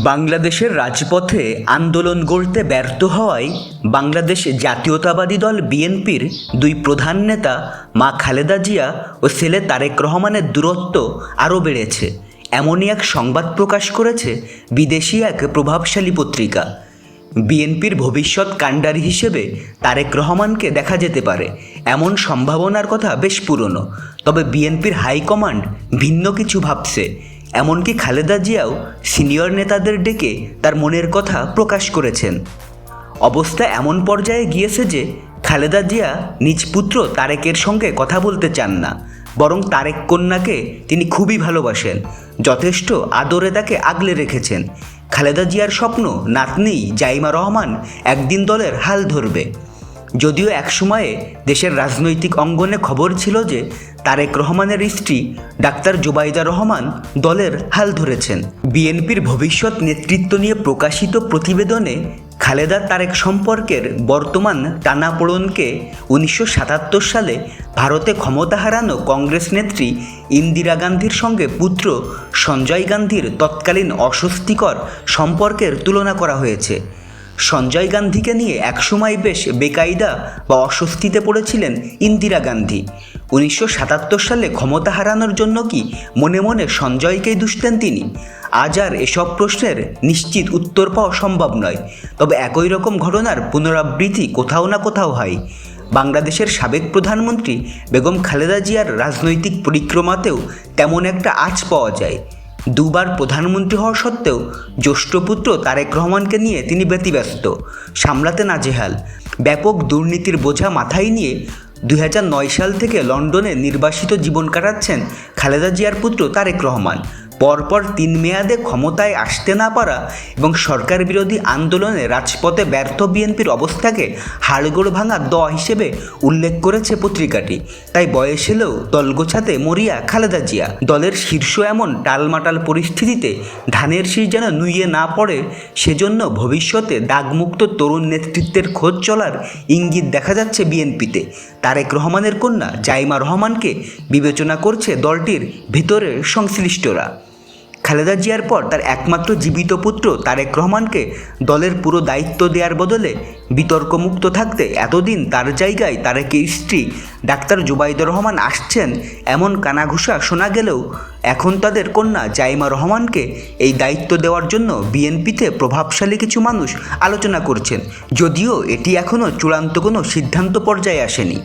বাংলাদেশের রাজপথে আন্দোলন গড়তে ব্যর্থ হওয়ায় বাংলাদেশ জাতীয়তাবাদী দল বিএনপির দুই প্রধান নেতা, মা খালেদা জিয়া ও ছেলে তারেক রহমানের দূরত্ব আরও বেড়েছে। এমনই এক সংবাদ প্রকাশ করেছে বিদেশি এক প্রভাবশালী পত্রিকা। বিএনপির ভবিষ্যৎ কাণ্ডারি হিসেবে তারেক রহমানকে দেখা যেতে পারে। এমন সম্ভাবনার কথা বেশ পুরনো। তবে বিএনপির হাইকমান্ড ভিন্ন কিছু ভাবছে। এমনকি খালেদা জিয়াও সিনিয়র নেতাদের ডেকে তার মনের কথা প্রকাশ করেছেন। অবস্থা এমন পর্যায়ে গিয়েছে যে খালেদা জিয়া নিজ পুত্র তারেকের সঙ্গে কথা বলতে চান না, বরং তারেক কন্যাকে তিনি খুবই ভালোবাসেন, যথেষ্ট আদরে তাকে আগলে রেখেছেন। খালেদা জিয়ার স্বপ্ন নাতনি জাইমা রহমান একদিন দলের হাল ধরবে। যদিও একসময়ে দেশের রাজনৈতিক অঙ্গনে খবর ছিল যে তারেক রহমানের স্ত্রী ডাক্তার জুবাইদা রহমান দলের হাল ধরেছেন। বিএনপির ভবিষ্যৎ নেতৃত্ব নিয়ে প্রকাশিত প্রতিবেদনে খালেদা তারেক সম্পর্কের বর্তমান টানাপোড়নকে উনিশশো সাতাত্তর সালে ভারতে ক্ষমতা হারানো কংগ্রেস নেত্রী ইন্দিরা গান্ধীর সঙ্গে পুত্র সঞ্জয় গান্ধীর তৎকালীন অস্বস্তিকর সম্পর্কের তুলনা করা হয়েছে। সঞ্জয় গান্ধীকে নিয়ে একসময় বেশ বেকায়দা বা অস্বস্তিতে পড়েছিলেন ইন্দিরা গান্ধী। উনিশশো সাতাত্তর সালে ক্ষমতা হারানোর জন্য কি মনে মনে সঞ্জয়কেই দুষতেন তিনি? আজ আর এসব প্রশ্নের নিশ্চিত উত্তর পাওয়া সম্ভব নয়। তবে একই রকম ঘটনার পুনরাবৃত্তি কোথাও না কোথাও হয়। বাংলাদেশের সাবেক প্রধানমন্ত্রী বেগম খালেদা জিয়ার রাজনৈতিক পরিক্রমাতেও তেমন একটা আঁচ পাওয়া যায়। দুবার প্রধানমন্ত্রী হওয়া সত্ত্বেও জ্যেষ্ঠপুত্র তারেক রহমানকে নিয়ে তিনি ব্যতিব্যস্ত, সামলাতে নাজেহাল। ব্যাপক দুর্নীতির বোঝা মাথায় নিয়ে দু হাজার নয় সাল থেকে লন্ডনে নির্বাসিত জীবন কাটাচ্ছেন খালেদা জিয়ার পুত্র তারেক রহমান। পরপর তিন মেয়াদে ক্ষমতায় আসতে না পারা এবং সরকার বিরোধী আন্দোলনে রাজপথে ব্যর্থ বিএনপির অবস্থাকে হাড়গোড় ভাঙা দ হিসেবে উল্লেখ করেছে পত্রিকাটি। তাই বয়স এলেও দল গোছাতে মরিয়া খালেদা জিয়া। দলের শীর্ষ এমন টালমাটাল পরিস্থিতিতে ধানের শীষ যেন নুইয়ে না পড়ে, সেজন্য ভবিষ্যতে দাগমুক্ত তরুণ নেতৃত্বের খোঁজ চলার ইঙ্গিত দেখা যাচ্ছে বিএনপিতে। তারেক রহমানের কন্যা জাইমা রহমানকে বিবেচনা করছে দলটির ভিতরের সংশ্লিষ্টরা। খালেদা জিয়ার পর তার একমাত্র জীবিত পুত্র তারেক রহমানকে দলের পুরো দায়িত্ব দেওয়ার বদলে বিতর্কমুক্ত থাকতে এতদিন তার জায়গায় তারেকের স্ত্রী ডাক্তার জুবাইদুর রহমান আসছেন এমন কানাঘুষা শোনা গেলেও এখন তাদের কন্যা জাইমা রহমানকে এই দায়িত্ব দেওয়ার জন্য বিএনপিতে প্রভাবশালী কিছু মানুষ আলোচনা করছেন, যদিও এটি এখনও চূড়ান্ত কোনো সিদ্ধান্ত পর্যায়ে আসেনি।